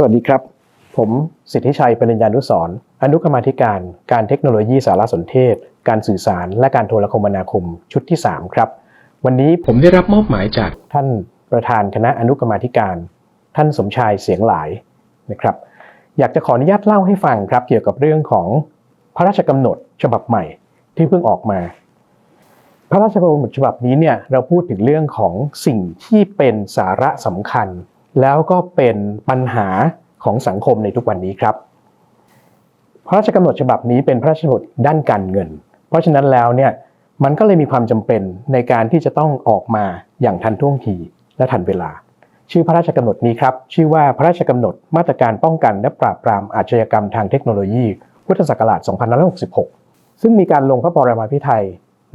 สวัสดีครับ ผมสิทธิชัยปริญญานุสรณ์อนุกรรมาธิการ การเทคโนโลยีสารสนเทศ การสื่อสาร และการโทรคมนาคมชุดที่ 3 ครับ วันนี้ผมได้รับมอบหมายจากท่านประธานคณะอนุกรรมาธิการ ท่านสมชายเสียงหลายนะครับ อยากจะขออนุญาตเล่าให้ฟังครับ เกี่ยวกับเรื่องของพระราชกำหนดฉบับใหม่ที่เพิ่งออกมา พระราชกำหนดฉบับนี้เนี่ยเราพูดถึงเรื่องของสิ่งที่เป็นสาระสำคัญ แล้วก็เป็นปัญหาของสังคมในทุกวันนี้ครับ พระราชกำหนดฉบับนี้เป็นพระราชกำหนดด้านการเงิน เพราะฉะนั้นแล้วเนี่ยมันก็เลยมีความจำเป็นในการที่จะต้องออกมาอย่างทันท่วงทีและทันเวลา ชื่อพระราชกำหนดนี้ครับ ชื่อว่าพระราชกำหนดมาตรการป้องกันและปราบปรามอาชญากรรมทางเทคโนโลยี พุทธศักราช 2566 ซึ่งมีการลงพระปรมาภิไธย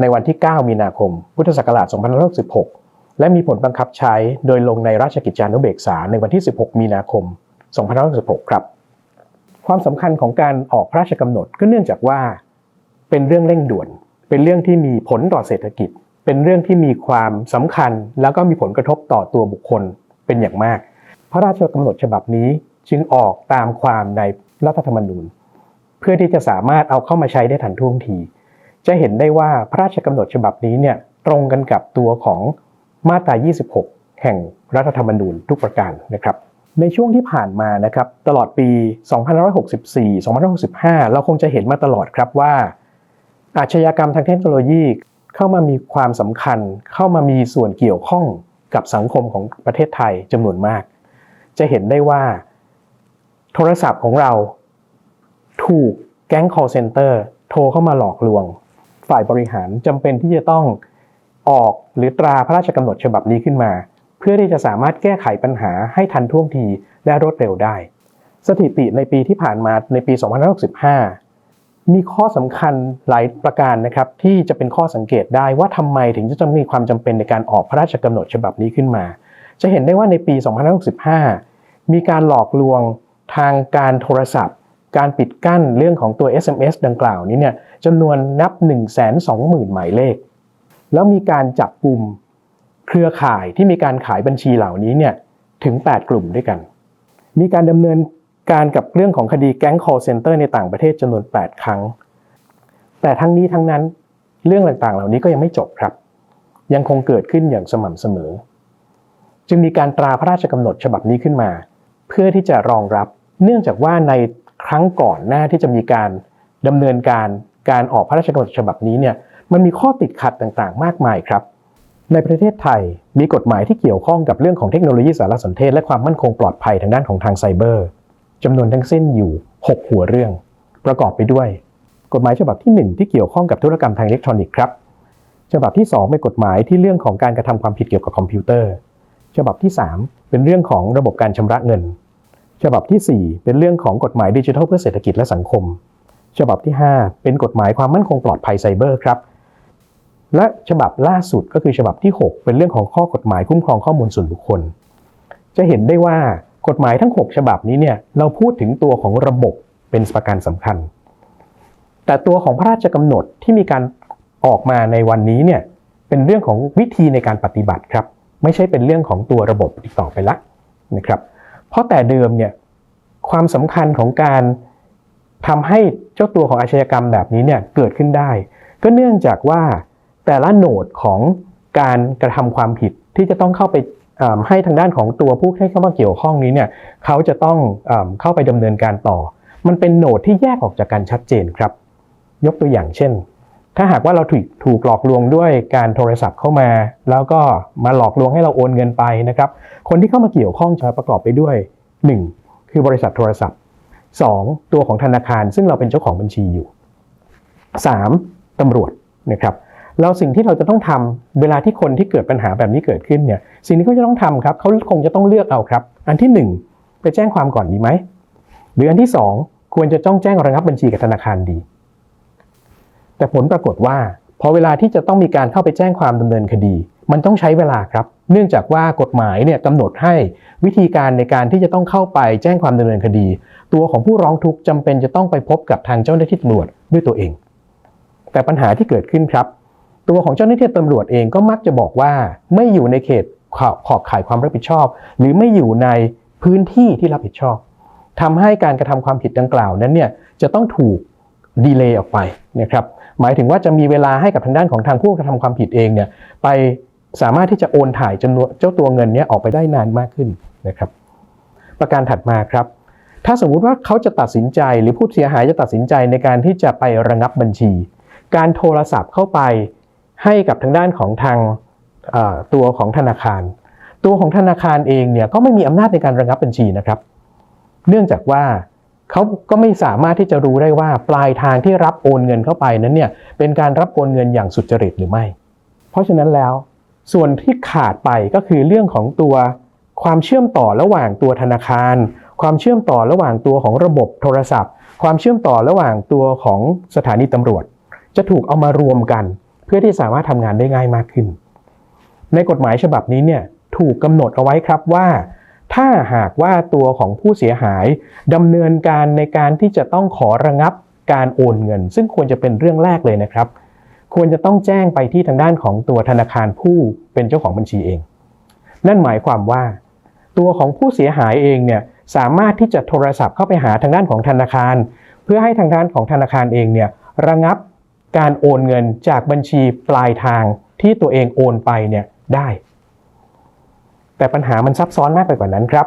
ในวันที่ 9 มีนาคม พุทธศักราช 2566 และมีผลบังคับใช้โดยลงในราชกิจจานุเบกษาในวันที่ 16 มีนาคม 2566 ครับ ความสำคัญของการออกพระราชกำหนดก็เนื่องจากว่า เป็นเรื่องเร่งด่วน เป็นเรื่องที่มีผลต่อเศรษฐกิจ เป็นเรื่องที่มีความสำคัญ แล้วก็มีผลกระทบต่อตัวบุคคลเป็นอย่างมาก พระราชกำหนดฉบับนี้จึงออกตามความในรัฐธรรมนูญ เพื่อที่จะสามารถเอาเข้ามาใช้ได้ทันท่วงที จะเห็นได้ว่าพระราชกำหนดฉบับนี้เนี่ยตรงกันกับตัวของ มาตรา 26 แห่งรัฐธรรมนูญทุกประการนะครับ ในช่วงที่ผ่านมานะครับ ตลอดปี 2564 2565 เราคงจะเห็นมาตลอดครับว่า อาชญากรรมทางเทคโนโลยีเข้ามามีความสำคัญ เข้ามามีส่วนเกี่ยวข้องกับสังคมของประเทศไทยจำนวนมาก จะเห็นได้ว่า โทรศัพท์ของเราถูกแก๊ง call center โทรเข้ามาหลอกลวง ฝ่ายบริหารจำเป็นที่จะต้อง ออกหรือตราพระราชกำหนดฉบับนี้ขึ้นมา เพื่อที่จะสามารถแก้ไขปัญหาให้ทันท่วงทีและรวดเร็วได้ สถิติในปีที่ผ่านมาในปี 2565 มีข้อสำคัญหลายประการนะครับที่จะเป็นข้อสังเกตได้ว่าทำไมถึงจะต้องมีความจำเป็นในการออกพระราชกำหนดฉบับนี้ขึ้นมา จะเห็นได้ว่าในปี 2565 มีการหลอกลวงทางการโทรศัพท์ การปิดกั้นเรื่องของตัว SMS ดังกล่าวนี้เนี่ยจำนวนนับ 120,000 หมายเลข แล้วมีการจับกลุ่มเครือข่ายที่มีการขายบัญชีเหล่านี้เนี่ยถึง 8 กลุ่มด้วยกัน มีการดำเนินการกับเรื่องของคดีแก๊ง call center ในต่างประเทศจำนวน 8 ครั้ง แต่ทั้งนี้ทั้งนั้นเรื่องต่างๆ เหล่านี้ก็ยังไม่จบครับ ยังคงเกิดขึ้นอย่างสม่ำเสมอ จึงมีการตราพระราชกำหนดฉบับนี้ขึ้นมา เพื่อที่จะรองรับ เนื่องจากว่าในครั้งก่อนหน้าที่จะมีการดำเนินการการออกพระราชกำหนดฉบับนี้เนี่ย มันมีข้อติดขัดต่างๆ มากมายครับ ในประเทศไทยมีกฎหมายที่เกี่ยวข้องกับเรื่องของเทคโนโลยีสารสนเทศและความมั่นคงปลอดภัยทางด้านของทางไซเบอร์จำนวนทั้งสิ้นอยู่ 6 หัวเรื่อง ประกอบไปด้วย กฎหมายฉบับที่ 1 ที่เกี่ยวข้องกับธุรกรรมทางอิเล็กทรอนิกส์ครับฉบับที่ 2 เป็นกฎหมายที่เรื่องของการกระทำความผิดเกี่ยวกับคอมพิวเตอร์ ฉบับที่ 3 เป็นเรื่องของระบบการชำระเงิน ฉบับที่ 4 เป็นเรื่องของกฎหมายดิจิทัลเพื่อเศรษฐกิจและสังคม ฉบับที่ 5 เป็นกฎหมายความมั่นคงปลอดภัยไซเบอร์ครับ และฉบับล่าสุดก็คือฉบับที่ 6 เป็นเรื่องของข้อกฎหมายคุ้มครองข้อมูลส่วนบุคคล จะเห็นได้ว่ากฎหมายทั้ง 6 ฉบับนี้เนี่ยเราพูดถึงตัวของระบบเป็นประการสำคัญ แต่ตัวของพระราชกำหนดที่มีการออกมาในวันนี้เนี่ยเป็นเรื่องของวิธีในการปฏิบัติครับ ไม่ใช่เป็นเรื่องของตัวระบบอีกต่อไปละนะครับ เพราะแต่เดิมเนี่ยความสำคัญของการทำให้เจ้าตัวของอาชญากรรมแบบนี้เนี่ยเกิดขึ้นได้ ก็เนื่องจากว่า แต่ละโหนดของการกระทำความผิดที่จะต้องเข้าไปให้ทางด้านของตัวผู้ที่เข้ามาเกี่ยวข้องนี้เนี่ยเขาจะต้องเข้าไปดำเนินการต่อ มันเป็นโหนดที่แยกออกจากกันชัดเจนครับ ยกตัวอย่างเช่น ถ้าหากว่าเราถูกถูกหลอกลวงด้วยการโทรศัพท์เข้ามา แล้วก็มาหลอกลวงให้เราโอนเงินไปนะครับ คนที่เข้ามาเกี่ยวข้องจะประกอบไปด้วย 1. คือบริษัทโทรศัพท์ 2. ตัวของธนาคารซึ่งเราเป็นเจ้าของบัญชีอยู่ 3. ตำรวจนะครับ แล้วสิ่งที่เราจะต้องทำเวลาที่คนที่เกิดปัญหาแบบนี้เกิดขึ้นเนี่ยสิ่งที่เขาจะต้องทำครับเขาคงจะต้องเลือกเอาครับ อันที่ 1 ไปแจ้งความก่อนดีไหมหรืออันที่ 2 ควรจะจ้องแจ้งระงับบัญชีกับธนาคารดี แต่ผลปรากฏว่าพอเวลาที่จะต้องมีการเข้าไปแจ้งความดำเนินคดี มันต้องใช้เวลาครับ เนื่องจากว่ากฎหมายเนี่ยกำหนดให้วิธีการในการที่จะต้องเข้าไปแจ้งความดำเนินคดี ตัวของผู้ร้องทุกข์จำเป็นจะต้องไปพบกับทางเจ้าหน้าที่ตำรวจด้วยตัวเอง แต่ปัญหาที่เกิดขึ้นครับ ตัวของเจ้าหน้าที่ตำรวจเองก็มักจะบอกว่าไม่อยู่ในเขตขอบข่ายความรับผิดชอบ หรือไม่อยู่ในพื้นที่ที่รับผิดชอบทำให้การกระทำความผิดดังกล่าวนั้นเนี่ยจะต้องถูกดีเลย์ออกไปนะครับหมายถึงว่าจะมีเวลาให้กับทางด้านของทางผู้กระทำความผิดเองเนี่ยไปสามารถที่จะโอนถ่ายจำนวนเจ้าตัวเงินนี้ออกไปได้นานมากขึ้นนะครับ ประการถัดมาครับ ถ้าสมมุติว่าเขาจะตัดสินใจหรือผู้เสียหายจะตัดสินใจในการที่จะไประงับบัญชี การโทรศัพท์เข้าไป ให้กับทางด้านของทางตัวของธนาคาร ตัวของธนาคารเองเนี่ยก็ไม่มีอำนาจในการระงับบัญชีนะครับ เนื่องจากว่าเขาก็ไม่สามารถที่จะรู้ได้ว่าปลายทางที่รับโอนเงินเข้าไปนั้นเนี่ยเป็นการรับโอนเงินอย่างสุจริตหรือไม่ เพราะฉะนั้นแล้ว ส่วนที่ขาดไปก็คือเรื่องของตัวความเชื่อมต่อระหว่างตัวธนาคาร ความเชื่อมต่อระหว่างตัวของระบบโทรศัพท์ ความเชื่อมต่อระหว่างตัวของสถานีตำรวจ จะถูกเอามารวมกัน พื่อที่สามารถทำงานได้ง่ายมากขึ้น ในกฎหมายฉบับนี้เนี่ยถูกกำหนดเอาไว้ครับว่า ถ้าหากว่าตัวของผู้เสียหายดำเนินการในการที่จะต้องขอระงับการโอนเงิน ซึ่งควรจะเป็นเรื่องแรกเลยนะครับ ควรจะต้องแจ้งไปที่ทางด้านของตัวธนาคารผู้เป็นเจ้าของบัญชีเอง นั่นหมายความว่า ตัวของผู้เสียหายเองเนี่ยสามารถที่จะโทรศัพท์เข้าไปหาทางด้านของธนาคาร เพื่อให้ทางด้านของธนาคารเองเนี่ยระงับ การโอนเงินจากบัญชีปลายทางที่ตัวเองโอนไปเนี่ยได้ แต่ปัญหามันซับซ้อนมากไปกว่านั้นครับ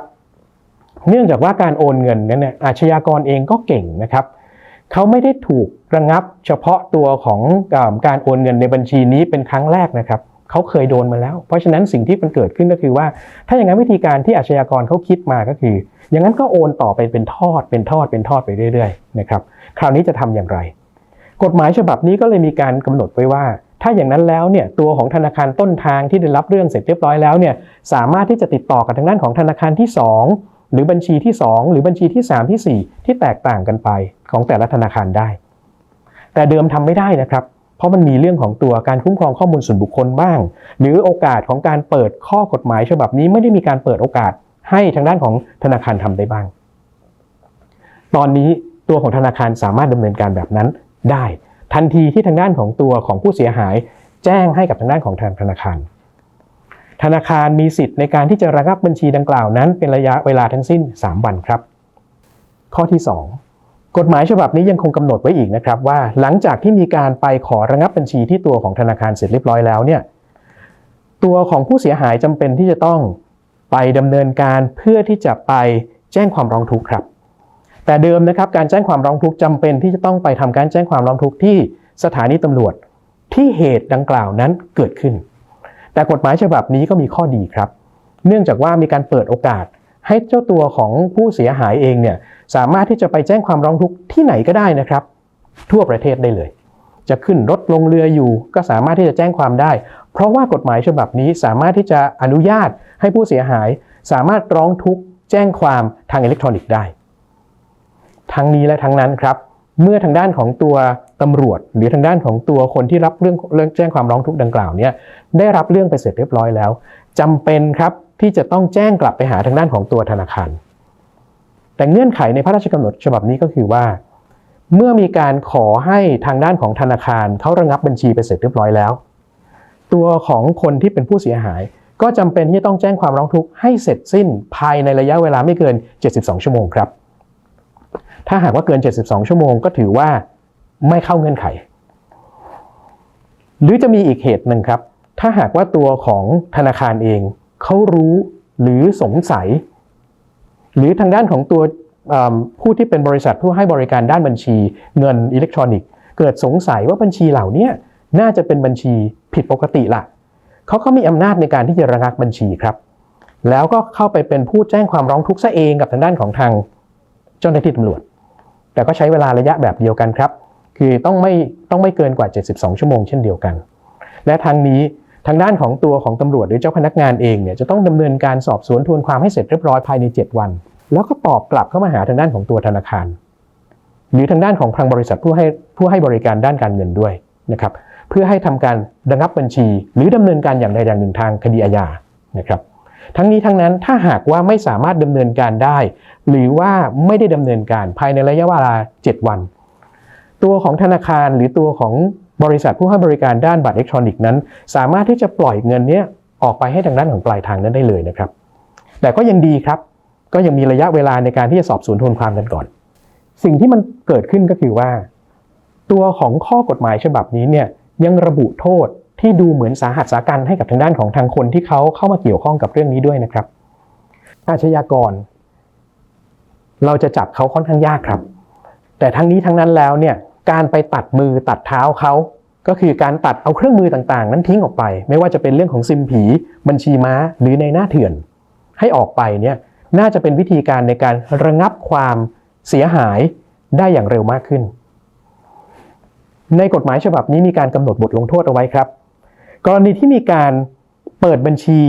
เนื่องจากว่าการโอนเงินนั้นเนี่ยอาชญากรเองก็เก่งนะครับเขาไม่ได้ถูกระงับเฉพาะตัวของการโอนเงินในบัญชีนี้เป็นครั้งแรกนะครับเขาเคยโดนมาแล้ว เพราะฉะนั้นสิ่งที่มันเกิดขึ้นก็คือว่า ถ้าอย่างนั้นวิธีการที่อาชญากรเขาคิดมาก็คือ อย่างนั้นก็โอนต่อไปเป็นทอดเป็นทอดเป็นทอดไปเรื่อยๆนะครับ คราวนี้จะทำอย่างไร กฎหมายฉบับนี้ก็เลยมีการกำหนดไว้ว่า ถ้าอย่างนั้นแล้วเนี่ยตัวของธนาคารต้นทางที่ได้รับเรื่องเสร็จเรียบร้อยแล้วเนี่ยสามารถที่จะติดต่อกับทางด้านของธนาคารที่ 2 หรือบัญชีที่ 2 หรือบัญชีที่ 3 ที่ 4 ที่แตกต่างกันไปของแต่ละธนาคารได้ แต่เดิมทำไม่ได้นะครับเพราะมันมีเรื่องของตัวการคุ้มครองข้อมูลส่วนบุคคลบ้าง หรือโอกาสของการเปิดข้อกฎหมายฉบับนี้ไม่ได้มีการเปิดโอกาสให้ทางด้านของธนาคารทำได้บ้าง ตอนนี้ตัวของธนาคารสามารถดำเนินการแบบนั้น ได้ ทันทีที่ทางด้านของตัวของผู้เสียหาย แจ้งให้กับทางด้านของทางธนาคาร ธนาคารมีสิทธิ์ในการที่จะระงับบัญชีดังกล่าวนั้น เป็นระยะเวลาทั้งสิ้น 3 วันครับ ข้อที่ 2 กฎหมายฉบับนี้ยังคงกำหนดไว้อีกนะครับว่า หลังจากที่มีการไปขอระงับบัญชีที่ตัวของธนาคารเสร็จเรียบร้อยแล้วเนี่ยตัวของผู้เสียหายจำเป็นที่จะต้องไปดำเนินการเพื่อที่จะไปแจ้งความร้องทุกข์ครับ แต่เดิมนะครับการแจ้งความร้องทุกข์จำเป็นที่จะต้องไปทำการแจ้งความร้องทุกข์ที่สถานีตำรวจที่เหตุดังกล่าวนั้นเกิดขึ้น แต่กฎหมายฉบับนี้ก็มีข้อดีครับ เนื่องจากว่ามีการเปิดโอกาส ให้เจ้าตัวของผู้เสียหายเองเนี่ยสามารถที่จะไปแจ้งความร้องทุกข์ที่ไหนก็ได้นะครับ ทั่วประเทศได้เลย จะขึ้นรถลงเรืออยู่ ก็สามารถที่จะแจ้งความได้ เพราะว่ากฎหมายฉบับนี้สามารถที่จะอนุญาตให้ผู้เสียหาย สามารถร้องทุกข์แจ้งความทางอิเล็กทรอนิกส์ได้ ทั้งนี้และทั้งนั้นครับ เมื่อทางด้านของตัวตำรวจ หรือทางด้านของตัวคนที่รับเรื่องเรื่องแจ้งความร้องทุกข์ดังกล่าวเนี่ยได้รับเรื่องไปเสร็จเรียบร้อยแล้วจำเป็นครับที่จะต้องแจ้งกลับไปหาทางด้านของตัวธนาคาร แต่เงื่อนไขในพระราชกำหนดฉบับนี้ก็คือว่า เมื่อมีการขอให้ทางด้านของธนาคารเขาระงับบัญชีไปเสร็จเรียบร้อยแล้ว ตัวของคนที่เป็นผู้เสียหาย ก็จำเป็นที่จะต้องแจ้งความร้องทุกข์ให้เสร็จสิ้นภายในระยะเวลาไม่เกิน 72 ชั่วโมงครับ ถ้าหากว่าเกิน 72 ชั่วโมงก็ถือว่าไม่เข้าเงื่อนไข หรือจะมีอีกเหตุหนึ่งครับ ถ้าหากว่าตัวของธนาคารเองเขารู้หรือสงสัย หรือทางด้านของตัวผู้ที่เป็นบริษัทผู้ให้บริการด้านบัญชีเงินอิเล็กทรอนิกส์ เกิดสงสัยว่าบัญชีเหล่านี้น่าจะเป็นบัญชีผิดปกติล่ะเขาก็มีอำนาจในการที่จะระงับบัญชีครับ แล้วก็เข้าไปเป็นผู้แจ้งความร้องทุกข์ซะเองกับทางด้านของทางเจ้าหน้าที่ตำรวจ แต่ก็ใช้เวลาระยะแบบเดียวกันครับ คือต้องไม่ต้องไม่เกินกว่า 72 ชั่วโมงเช่นเดียวกัน และทางนี้ทางด้านของตัวของตำรวจหรือเจ้าพนักงานเองเนี่ยจะต้องดำเนินการสอบสวนทวนความให้เสร็จเรียบร้อยภายใน 7 วัน แล้วก็ตอบกลับเข้ามาหาทางด้านของตัวธนาคาร หรือทางด้านของทางบริษัทผู้ให้ผู้ให้บริการด้านการเงินด้วยนะครับเพื่อให้ทำการระงับบัญชี หรือดำเนินการอย่างใดอย่างหนึ่งทางคดีอาญานะครับ ทั้งนี้ทั้งนั้นถ้าหากว่าไม่สามารถดำเนินการได้ หรือว่าไม่ได้ดำเนินการภายในระยะเวลา 7 วัน ตัวของธนาคารหรือตัวของบริษัทผู้ให้บริการด้านบัตรอิเล็กทรอนิกส์นั้น สามารถที่จะปล่อยเงินนี้ออกไปให้ทางด้านของปลายทางนั้นได้เลยนะครับ แต่ก็ยังดีครับ ก็ยังมีระยะเวลาในการที่จะสอบสวนทวนความกันก่อน สิ่งที่มันเกิดขึ้นก็คือว่า ตัวของข้อกฎหมายฉบับนี้เนี่ยยังระบุโทษ ที่ดูเหมือนสาหัสสากันให้กับทางด้านของทางคนที่เขาเข้ามาเกี่ยวข้องกับเรื่องนี้ด้วยนะครับ อาชญากร เราจะจับเขาค่อนข้างยากครับ แต่ทั้งนี้ทั้งนั้นแล้วเนี่ยการไปตัดมือตัดเท้าเขาก็คือการตัดเอาเครื่องมือต่างๆ นั้นทิ้งออกไป ไม่ว่าจะเป็นเรื่องของซิมผี บัญชีม้า หรือในหน้าเถื่อน ให้ออกไปเนี่ยน่าจะเป็นวิธีการในการระงับความเสียหายได้อย่างเร็วมากขึ้น ในกฎหมายฉบับนี้มีการกำหนดบทลงโทษเอาไว้ครับ กรณีที่มีการเปิดบัญชี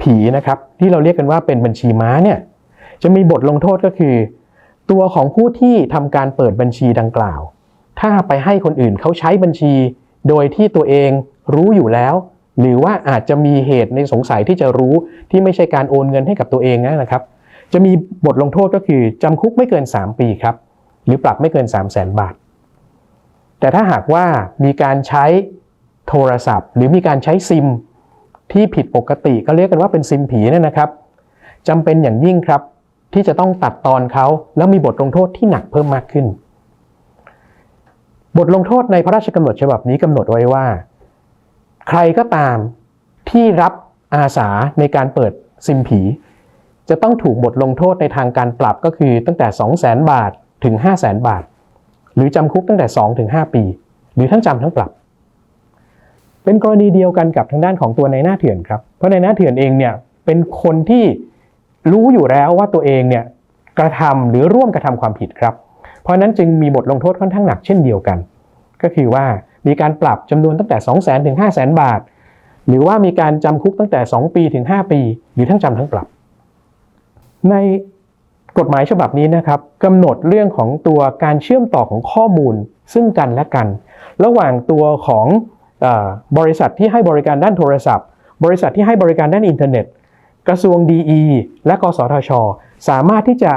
ผีนะครับ ที่เราเรียกกันว่าเป็นบัญชีม้าเนี่ยจะมีบทลงโทษก็คือ ตัวของผู้ที่ทำการเปิดบัญชีดังกล่าว ถ้าไปให้คนอื่นเขาใช้บัญชี โดยที่ตัวเองรู้อยู่แล้ว หรือว่าอาจจะมีเหตุในสงสัยที่จะรู้ที่ไม่ใช่การโอนเงินให้กับตัวเองนะครับ จะมีบทลงโทษก็คือจำคุกไม่เกิน 3 ปีครับ หรือปรับไม่เกิน 3 0 0แสนบาท แต่ถ้าหากว่ามีการใช้ โทรศัพท์ หรือมีการใช้ซิมที่ผิดปกติก็เรียกกันว่าเป็นซิมผีนั่นนะครับจำเป็นอย่างยิ่งครับ ที่จะต้องตัดตอนเขาแล้วมีบทลงโทษที่หนักเพิ่มมากขึ้น บทลงโทษในพระราชกำหนดฉบับนี้กำหนดไว้ว่า ใครก็ตามที่รับอาสาในการเปิดซิมผี จะต้องถูกบทลงโทษในทางการปรับก็คือตั้งแต่ 2 0 0 0 0 0 บาทถึง 5 0 0 0 0 0 บาท หรือจำคุกตั้งแต่2ถึง5ปี หรือทั้งจำทั้งปรับ เป็นกรณีเดียวกันกับทางด้านของตัวในหน้าเถื่อนครับ เพราะในหน้าเถื่อนเองเนี่ยเป็นคนที่รู้อยู่แล้วว่าตัวเองเนี่ยกระทำหรือร่วมกระทำความผิดครับ เพราะนั้นจึงมีบทลงโทษค่อนข้างหนักเช่นเดียวกัน ก็คือว่ามีการปรับจำนวนตั้งแต่ 2 0 0 0 0 0 ถึง 5 0 0 0 0 0 บาท หรือว่ามีการจำคุกตั้งแต่ 2 ปีถึง 5 ปี หรือทั้งจำทั้งปรับ ในกฎหมายฉบับนี้นะครับกำหนดเรื่องของตัวการเชื่อมต่อของข้อมูลซึ่งกันและกัน ระหว่างตัวของ บริษัทที่ให้บริการด้านโทรศัพท์ บริษัทที่ให้บริการด้านอินเทอร์เน็ต กระทรวงดีและกสทช สามารถที่จะ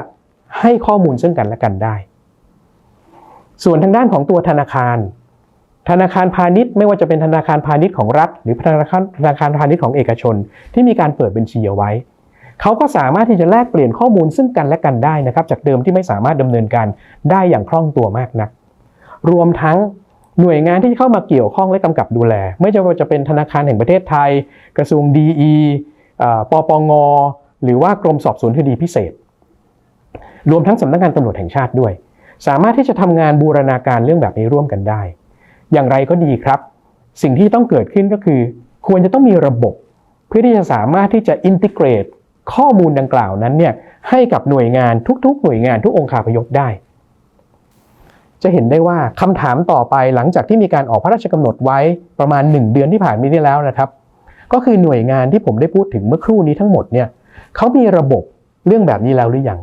ให้ข้อมูลซึ่งกันและกันได้ ส่วนทางด้านของตัวธนาคาร ธนาคารพาณิชย์ไม่ว่าจะเป็นธนาคารพาณิชย์ของรัฐ หรือธนาคารธนาคารพาณิชย์ของเอกชน ที่มีการเปิดบัญชีเอาไว้เขาก็สามารถที่จะแลกเปลี่ยนข้อมูลซึ่งกันและกันได้นะครับ จากเดิมที่ไม่สามารถดำเนินการได้อย่างคล่องตัวมากนัก รวมทั้ง หน่วยงานที่เข้ามาเกี่ยวข้องและกำกับดูแล ไม่ว่าจะเป็นธนาคารแห่งประเทศไทย กระทรวงดีปปง หรือว่ากรมสอบสวนคดีพิเศษ รวมทั้งสำนักงานตำรวจแห่งชาติด้วย สามารถที่จะทำงานบูรณาการเรื่องแบบนี้ร่วมกันได้ อย่างไรก็ดีครับ สิ่งที่ต้องเกิดขึ้นก็คือ ควรจะต้องมีระบบ เพื่อที่จะสามารถที่จะอินทิเกรตข้อมูลดังกล่าวนั้นเนี่ยให้กับหน่วยงานทุกๆ หน่วยงานทุกองค์คาพยพได้ จะเห็นได้ว่าคำถามต่อไปหลังจากที่มีการออกพระราชกำหนดไว้ประมาณ 1 เดือนที่ผ่านมานี้แล้วนะครับ ก็คือหน่วยงานที่ผมได้พูดถึงเมื่อครู่นี้ทั้งหมดเนี่ยเขามีระบบเรื่องแบบนี้แล้วหรือยัง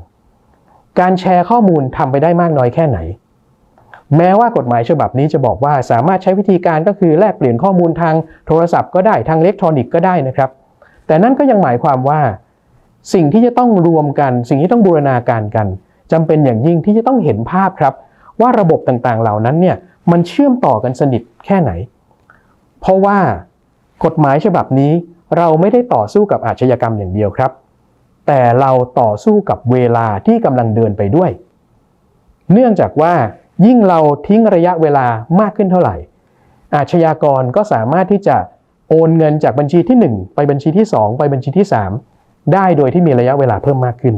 การแชร์ข้อมูลทำไปได้มากน้อยแค่ไหน แม้ว่ากฎหมายฉบับนี้จะบอกว่าสามารถใช้วิธีการก็คือแลกเปลี่ยนข้อมูลทางโทรศัพท์ก็ได้ทางอิเล็กทรอนิกส์ก็ได้นะครับ แต่นั่นก็ยังหมายความว่า สิ่งที่จะต้องรวมกัน สิ่งที่ต้องบูรณาการกันจำเป็นอย่างยิ่งที่จะต้องเห็นภาพครับ ว่าระบบต่างๆ เหล่านั้นเนี่ยมันเชื่อมต่อกันสนิทแค่ไหน เพราะว่ากฎหมายฉบับนี้เราไม่ได้ต่อสู้กับอาชญากรรมอย่างเดียวครับ แต่เราต่อสู้กับเวลาที่กำลังเดินไปด้วย เนื่องจากว่ายิ่งเราทิ้งระยะเวลามากขึ้นเท่าไหร่ อาชญากรก็สามารถที่จะโอนเงินจากบัญชีที่ 1 ไปบัญชีที่ 2 ไปบัญชีที่ 3 ได้โดยที่มีระยะเวลาเพิ่มมากขึ้น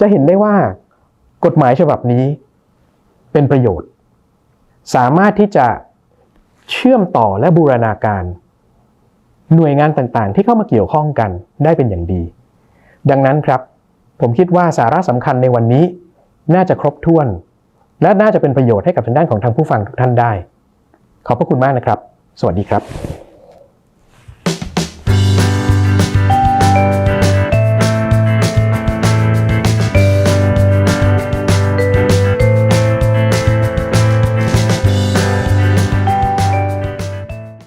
จะเห็นได้ว่ากฎหมายฉบับนี้ เป็นประโยชน์ สามารถที่จะเชื่อมต่อและบูรณาการ หน่วยงานต่างๆ ที่เข้ามาเกี่ยวข้องกันได้เป็นอย่างดี ดังนั้นครับ ผมคิดว่าสาระสำคัญในวันนี้ น่าจะครบถ้วน และน่าจะเป็นประโยชน์ให้กับทางด้านของทางผู้ฟังทุกท่านได้ ขอบพระคุณมากนะครับ สวัสดีครับ